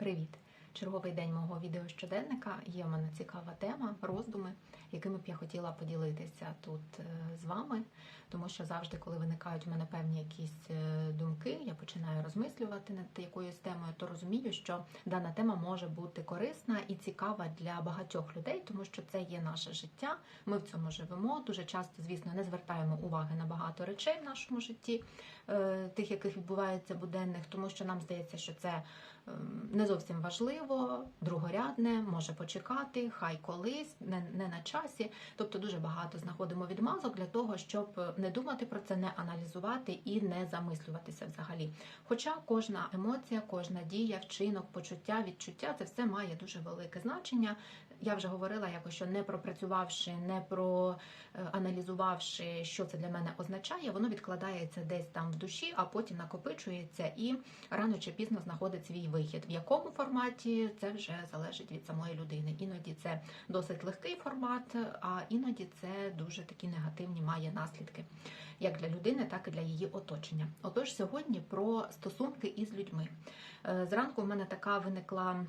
Привіт! Черговий день мого відео щоденника. Є в мене цікава тема, роздуми, якими б я хотіла поділитися тут е, з вами. Тому що завжди, коли виникають в мене певні якісь е, думки, я починаю розмислювати над якоюсь темою, то розумію, що дана тема може бути корисна і цікава для багатьох людей, тому що це є наше життя. Ми в цьому живемо. Дуже часто, звісно, не звертаємо уваги на багато речей в нашому житті, е, тих, яких відбувається буденних, тому що нам здається, що це ем, не зовсім важливо, другорядне, може почекати, хай колись, не, не на часі. Тобто дуже багато знаходимо відмазок для того, щоб не думати про це, не аналізувати і не замислюватися взагалі. Хоча кожна емоція, кожна дія, вчинок, почуття, відчуття це все має дуже велике значення. Я вже говорила якось, що не пропрацювавши, не проаналізувавши, що це для мене означає, воно відкладається десь там в душі, а потім накопичується і рано чи пізно знаходить свій вихід. В якому форматі це вже залежить від самої людини. Іноді це досить легкий формат, а іноді це дуже такі негативні має наслідки, як для людини, так і для її оточення. Отож, сьогодні про стосунки із людьми. Е, Зранку в мене така виникла.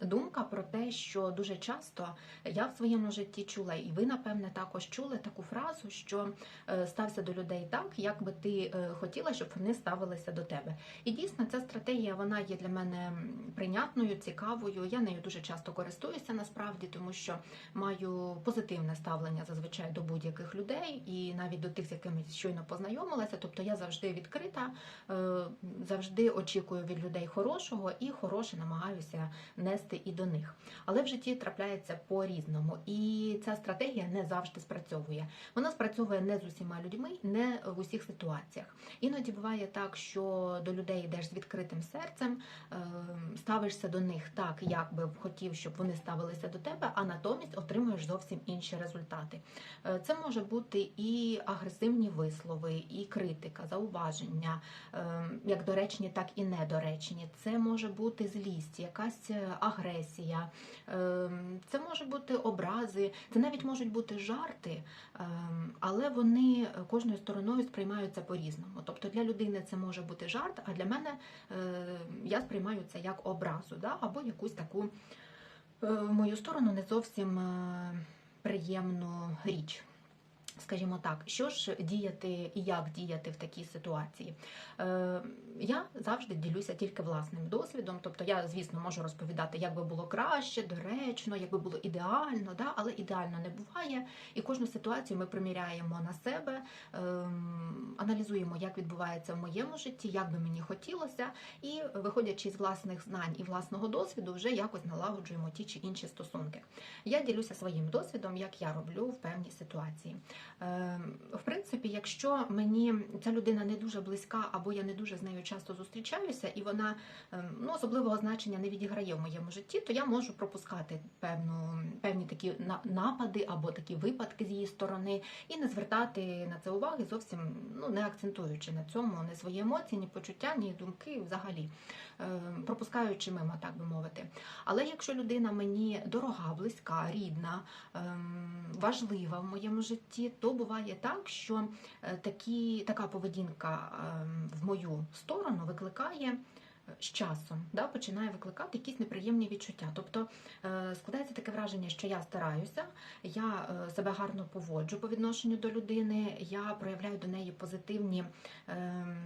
Думка про те, що дуже часто я в своєму житті чула, і ви, напевне, також чули таку фразу, що е, стався до людей так, як би ти е, хотіла, щоб вони ставилися до тебе. І дійсно, ця стратегія вона є для мене прийнятною, цікавою. Я нею дуже часто користуюся насправді, тому що маю позитивне ставлення зазвичай до будь-яких людей, і навіть до тих, з якими щойно познайомилася. Тобто я завжди відкрита, е, завжди очікую від людей хорошого і хороше намагаюся нести і до них. Але в житті трапляється по-різному, і ця стратегія не завжди спрацьовує. Вона спрацьовує не з усіма людьми, не в усіх ситуаціях. Іноді буває так, що до людей йдеш з відкритим серцем, е, ставишся до них так, як би хотів, щоб вони ставилися до тебе, а натомість отримуєш зовсім інші результати. Е, Це може бути і агресивні вислови, і критика, зауваження, е, як доречні, так і недоречні. Це може бути злість, якась е, агресія, е, це може бути образи, це навіть можуть бути жарти, е, але вони кожною стороною сприймаються по-різному. Тобто для людини це може бути жарт, а для мене я сприймаю це як образу, да? або якусь таку в мою сторону не зовсім приємну річ. Скажімо так, що ж діяти і як діяти в такій ситуації? Е, я завжди ділюся тільки власним досвідом. Тобто, я, звісно, можу розповідати, як би було краще, доречно, як би було ідеально, да? але ідеально не буває. І кожну ситуацію ми приміряємо на себе, ем, аналізуємо, як відбувається в моєму житті, як би мені хотілося, і виходячи з власних знань і власного досвіду, вже якось налагоджуємо ті чи інші стосунки. Я ділюся своїм досвідом, як я роблю в певній ситуації. Е, В принципі, якщо мені ця людина не дуже близька, або я не дуже з нею часто зустрічаюся, і вона е, ну, особливого значення не відіграє в моєму житті, то я можу пропускати певну, певні такі на- напади або такі випадки з її сторони і не звертати на це уваги, зовсім ну, не акцентуючи на цьому ні свої емоції, ні почуття, ні думки взагалі, е, пропускаючи мимо, так би мовити. Але якщо людина мені дорога, близька, рідна, ем, важлива в моєму житті, то буває так, що е, такі, така поведінка ем, в мою сторону викликає. е, З часом да, починає викликати якісь неприємні відчуття. Тобто е, складається таке враження, що я стараюся, я себе гарно поводжу по відношенню до людини, я проявляю до неї позитивні. ем,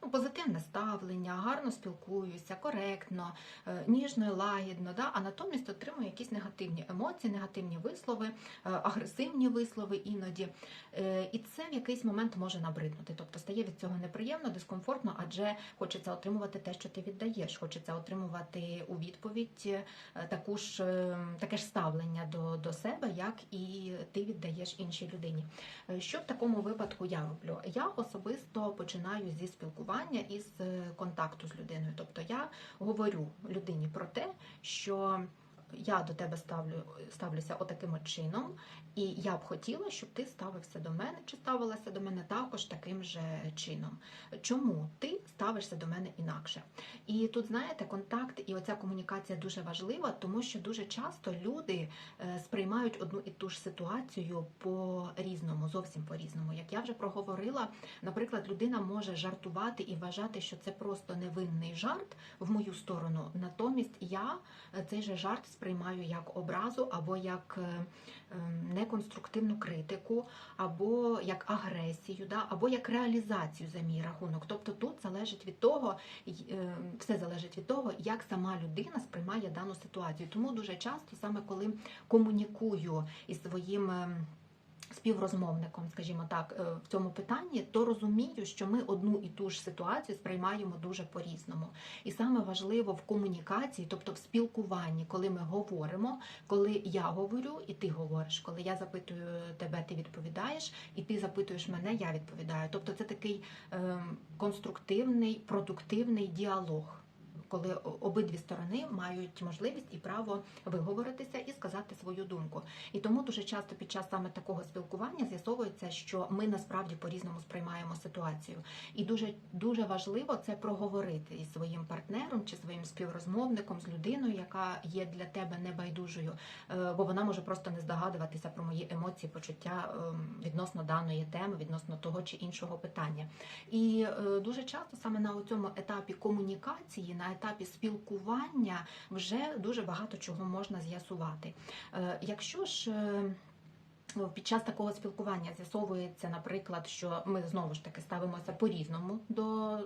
Позитивне ставлення, гарно спілкуюся, коректно, е, ніжно і лагідно, да? а натомість отримую якісь негативні емоції, негативні вислови, е, агресивні вислови іноді. Е, І це в якийсь момент може набриднути. Тобто стає від цього неприємно, дискомфортно, адже хочеться отримувати те, що ти віддаєш. Хочеться отримувати у відповідь таку ж, таке ж ставлення до, до себе, як і ти віддаєш іншій людині. Що в такому випадку я роблю? Я особисто починаю зі спілкування і з е, контакту з людиною. Тобто я говорю людині про те, що я до тебе ставлю, ставлюся отаким от чином, і я б хотіла, щоб ти ставився до мене чи ставилася до мене також таким же чином. Чому ти ставишся до мене інакше? І тут, знаєте, контакт і оця комунікація дуже важлива, тому що дуже часто люди е, сприймають одну і ту ж ситуацію по-різному, зовсім по-різному. Як я вже проговорила, наприклад, людина може жартувати і вважати, що це просто невинний жарт в мою сторону. Натомість я е, цей же жарт сприймаю як образу або як е, ем, неконструктивну критику, або як агресію, да, або як реалізацію за мій рахунок. Тобто тут залежить від того, е, все залежить від того, як сама людина сприймає дану ситуацію. Тому дуже часто, саме коли комунікую із своїм. Співрозмовником, скажімо так, е, в цьому питанні, то розумію, що ми одну і ту ж ситуацію сприймаємо дуже по-різному. І саме важливо в комунікації, тобто в спілкуванні, коли ми говоримо, коли я говорю і ти говориш, коли я запитую тебе, ти відповідаєш, і ти запитуєш мене, я відповідаю. Тобто це такий ем, конструктивний, продуктивний діалог. Коли обидві сторони мають можливість і право виговоритися і сказати свою думку. І тому дуже часто під час саме такого спілкування з'ясовується, що ми насправді по-різному сприймаємо ситуацію. І дуже дуже важливо це проговорити із своїм партнером чи своїм співрозмовником з людиною, яка є для тебе небайдужою, Е, бо вона може просто не здогадуватися про мої емоції, почуття ем, відносно даної теми, відносно того чи іншого питання. І е, дуже часто саме на цьому етапі комунікації, на етапі спілкування, вже дуже багато чого можна з'ясувати. Е, Якщо ж е, під час такого спілкування з'ясовується, наприклад, що ми знову ж таки ставимося по-різному до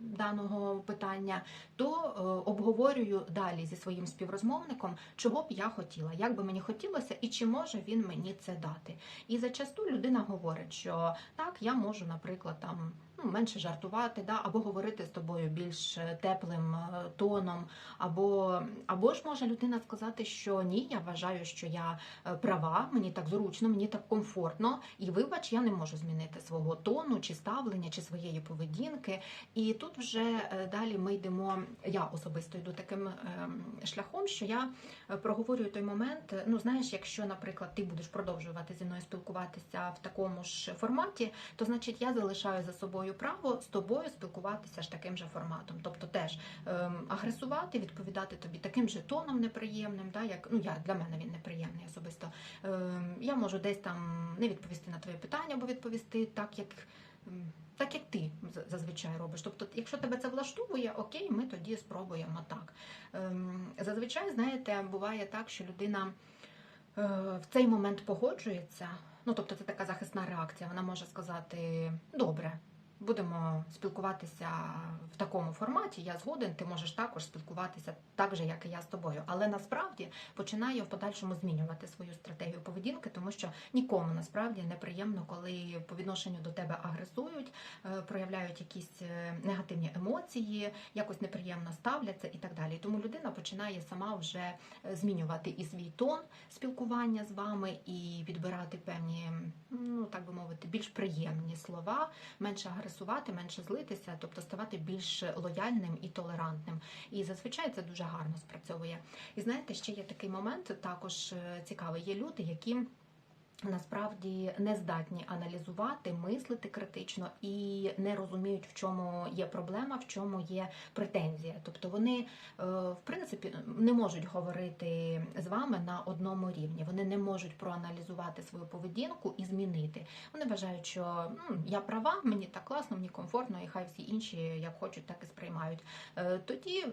даного питання, то е, обговорюю далі зі своїм співрозмовником, чого б я хотіла, як би мені хотілося, і чи може він мені це дати. І зачасту людина говорить, що так, я можу, наприклад, там. Ну, менше жартувати, да, або говорити з тобою більш е, теплим е, тоном, або, або ж може людина сказати, що ні, я вважаю, що я е, права, мені так зручно, мені так комфортно, і вибач, я не можу змінити свого тону, чи ставлення, чи своєї поведінки. І тут вже далі ми йдемо. Я особисто йду таким шляхом, що я проговорюю той момент. Ну, знаєш, якщо, наприклад, ти будеш продовжувати зі мною спілкуватися в такому ж форматі, то значить я залишаю за собою право з тобою спілкуватися ж таким же форматом. Тобто теж ем, агресувати, відповідати тобі таким же тоном неприємним, да, як ну я для мене він неприємний особисто. Ем, я можу десь там не відповісти на твоє питання, або відповісти так, як. Так як ти зазвичай робиш. Тобто, якщо тебе це влаштовує, окей, ми тоді спробуємо так. Ем, Зазвичай, знаєте, буває так, що людина е, в цей момент погоджується. Ну, тобто, це така захисна реакція. Вона може сказати: добре, будемо спілкуватися в такому форматі. Я згоден, ти можеш також спілкуватися так же, як і я з тобою. Але насправді починає в подальшому змінювати свою стратегію поведінки, тому що нікому насправді неприємно, коли по відношенню до тебе агресують, е, проявляють якісь е, негативні емоції, якось неприємно ставляться і так далі. Тому людина починає сама вже е, змінювати і свій тон спілкування з вами, і відбирати певні, ну так би мовити, більш приємні слова, менше агресувати, менше злитися, тобто ставати більш лояльним і толерантним. І зазвичай це дуже гарно спрацьовує. І знаєте, ще є такий момент, також е, цікавий. Є люди, які. Насправді не здатні аналізувати, мислити критично і не розуміють, в чому є проблема, в чому є претензія. Тобто вони, е, в принципі, не можуть говорити з вами на одному рівні. Вони не можуть проаналізувати свою поведінку і змінити. Вони вважають, що ну, я права, мені так класно, мені комфортно, і хай всі інші як хочуть, так і сприймають. Е, Тоді,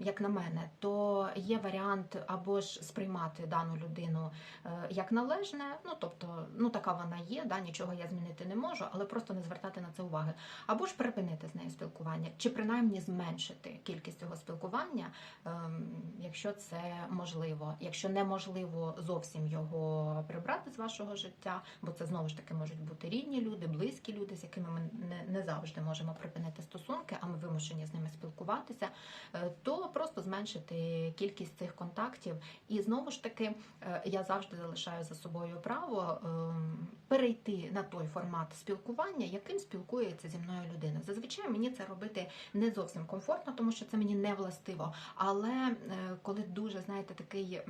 як на мене, то є варіант або ж сприймати дану людину е, як належне, ну тобто, ну така вона є, да, нічого я змінити не можу, але просто не звертати на це уваги. Або ж припинити з нею спілкування, чи принаймні зменшити кількість цього спілкування, ем, якщо це можливо. Якщо неможливо зовсім його прибрати з вашого життя, бо це знову ж таки можуть бути рідні люди, близькі люди, з якими ми не, не завжди можемо припинити стосунки, а ми вимушені з ними спілкуватися, е, то просто зменшити кількість цих контактів. І знову ж таки, е, я завжди залишаю за собою право право ем, перейти на той формат спілкування, яким спілкується зі мною людина. Зазвичай мені це робити не зовсім комфортно, тому що це мені не властиво. Але е, коли дуже знаєте, такий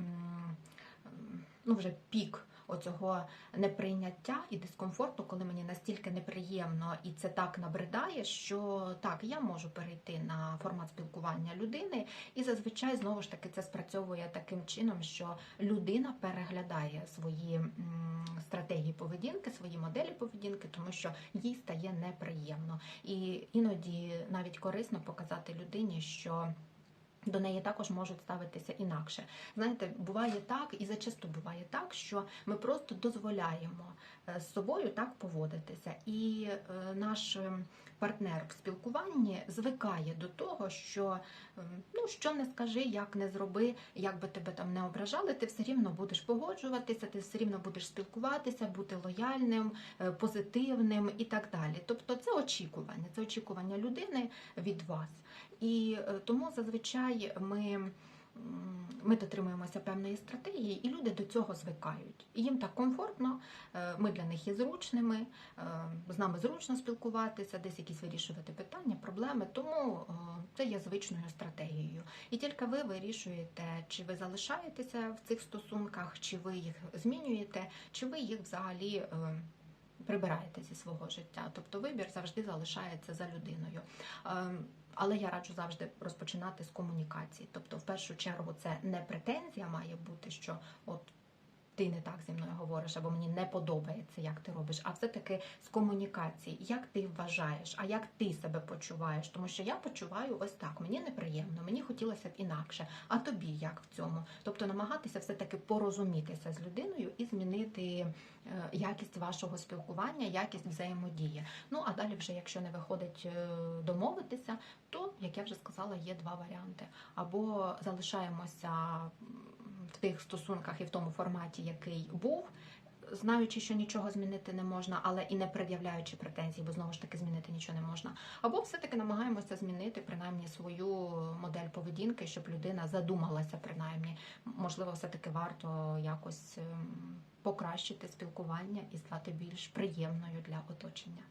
ну вже пік. Оцього неприйняття і дискомфорту, коли мені настільки неприємно і це так набридає, що так, я можу перейти на формат спілкування людини, і зазвичай знову ж таки це спрацьовує таким чином, що людина переглядає свої стратегії поведінки, свої моделі поведінки, тому що їй стає неприємно. І іноді навіть корисно показати людині, що. До неї також можуть ставитися інакше. Знаєте, буває так, і зачасто буває так, що ми просто дозволяємо е, з собою так поводитися, і е, наш е, партнер в спілкуванні звикає до того, що ну що не скажи, як не зроби, як би тебе там не ображали, ти все рівно будеш погоджуватися, ти все рівно будеш спілкуватися, бути лояльним, позитивним і так далі. Тобто це очікування, це очікування людини від вас. І тому зазвичай ми. Ми дотримуємося певної стратегії, і люди до цього звикають. І їм так комфортно, е, ми для них є зручними, е, з нами зручно спілкуватися, десь якісь вирішувати питання, проблеми. Тому е, це є звичною стратегією. І тільки ви вирішуєте, чи ви залишаєтеся в цих стосунках, чи ви їх змінюєте, чи ви їх взагалі. Прибираєте зі свого життя, тобто вибір завжди залишається за людиною. Але я раджу завжди розпочинати з комунікації. Тобто, в першу чергу, це не претензія має бути, що от ти не так зі мною говориш, або мені не подобається, як ти робиш, а все-таки з комунікації, як ти вважаєш, а як ти себе почуваєш. Тому що я почуваю ось так, мені неприємно, мені хотілося б інакше. А тобі як в цьому? Тобто намагатися все-таки порозумітися з людиною і змінити е, якість вашого спілкування, якість взаємодії. Ну а далі, вже якщо не виходить е, домовитися, то як я вже сказала, є два варіанти: або залишаємося тих стосунках і в тому форматі, який був. Знаючи, що нічого змінити не можна, але і не пред'являючи претензій, бо знову ж таки змінити нічого не можна. Або все-таки намагаємося змінити принаймні свою модель поведінки, щоб людина задумалася, принаймні, можливо, все-таки варто якось ем, покращити спілкування і стати більш приємною для оточення.